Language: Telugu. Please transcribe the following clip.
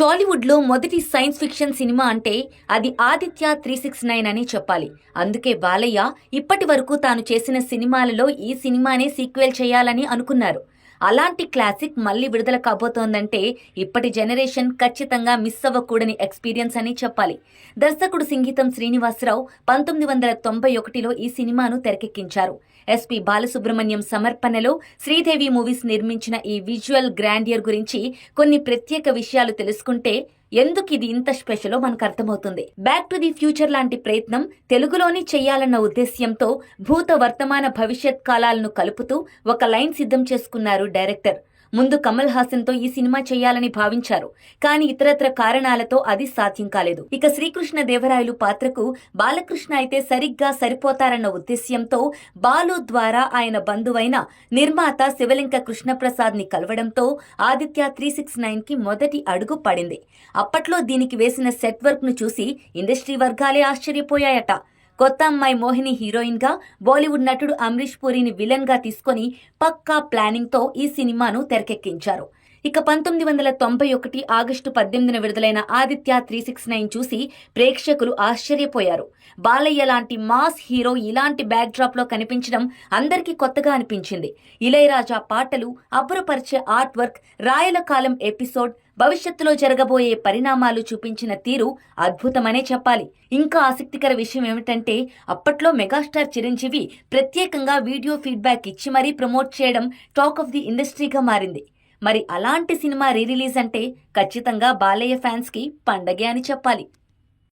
టాలీవుడ్లో మొదటి సైన్స్ ఫిక్షన్ సినిమా అంటే అది ఆదిత్య త్రీ సిక్స్ నైన్ అని చెప్పాలి. అందుకే బాలయ్య ఇప్పటి వరకు తాను చేసిన సినిమాలలో ఈ సినిమానే సీక్వెల్ చేయాలని అనుకున్నారు. అలాంటి క్లాసిక్ మళ్ళీ విడుదల కాబోతోందంటే ఇప్పటి జనరేషన్ ఖచ్చితంగా మిస్ అవ్వకూడని ఎక్స్పీరియన్స్ అని చెప్పాలి. దర్శకుడు సింగీతం శ్రీనివాసరావు పంతొమ్మిది వందల తొంభై ఒకటిలో ఈ సినిమాను తెరకెక్కించారు. ఎస్పీ బాలసుబ్రహ్మణ్యం సమర్పణలో శ్రీదేవి మూవీస్ నిర్మించిన ఈ విజువల్ గ్రాండియర్ గురించి కొన్ని ప్రత్యేక విషయాలు తెలుసుకుంటే ఎందుకు ఇది ఇంత స్పెషలో మనకు అర్థమవుతుంది బ్యాక్ టు ది ఫ్యూచర్ లాంటి ప్రయత్నం తెలుగులోని చెయ్యాలన్న ఉద్దేశ్యంతో భూత వర్తమాన భవిష్యత్ కాలాలను కలుపుతూ ఒక లైన్ సిద్ధం చేసుకున్నారు డైరెక్టర్. ముందు కమల్ హాసన్తో ఈ సినిమా చేయాలని భావించారు. కానీ ఇతరత్ర కారణాలతో అది సాధ్యం కాలేదు. ఇక శ్రీకృష్ణ దేవరాయలు పాత్రకు బాలకృష్ణ అయితే సరిగ్గా సరిపోతారన్న ఉద్దేశ్యంతో బాలు ద్వారా ఆయన బంధువైన నిర్మాత శివలింక కృష్ణప్రసాద్ని కలవడంతో ఆదిత్య త్రీ సిక్స్ నైన్కి మొదటి అడుగు పడింది. అప్పట్లో దీనికి వేసిన సెట్ వర్క్ను చూసి ఇండస్ట్రీ వర్గాలే ఆశ్చర్యపోయాయట. కొత్త అమ్మాయి మోహిని హీరోయిన్గా బాలీవుడ్ నటుడు అమరీష్ పూరిని విలన్గా తీసుకొని పక్కా ప్లానింగ్తో ఈ సినిమాను తెరకెక్కించారు. ఇక పంతొమ్మిది వందల తొంభై ఒకటి ఆగస్టు పద్దెనిమిదిన విడుదలైన ఆదిత్య త్రీ సిక్స్ నైన్ చూసి ప్రేక్షకులు ఆశ్చర్యపోయారు. బాలయ్య లాంటి మాస్ హీరో ఇలాంటి బ్యాక్ డ్రాప్లో కనిపించడం అందరికీ కొత్తగా అనిపించింది. ఇళయరాజా పాటలు అబ్బురపరిచే ఆర్ట్ వర్క్ రాయల కాలం ఎపిసోడ్ భవిష్యత్తులో జరగబోయే పరిణామాలు చూపించిన తీరు అద్భుతమనే చెప్పాలి. ఇంకా ఆసక్తికర విషయం ఏమిటంటే అప్పట్లో మెగాస్టార్ చిరంజీవి ప్రత్యేకంగా వీడియో ఫీడ్బ్యాక్ ఇచ్చి మరీ ప్రమోట్ చేయడం టాక్ ఆఫ్ ది ఇండస్ట్రీగా మారింది. మరి అలాంటి సినిమా రీ రిలీజ్ అంటే ఖచ్చితంగా బాలయ్య ఫ్యాన్స్కి పండగే అని చెప్పాలి.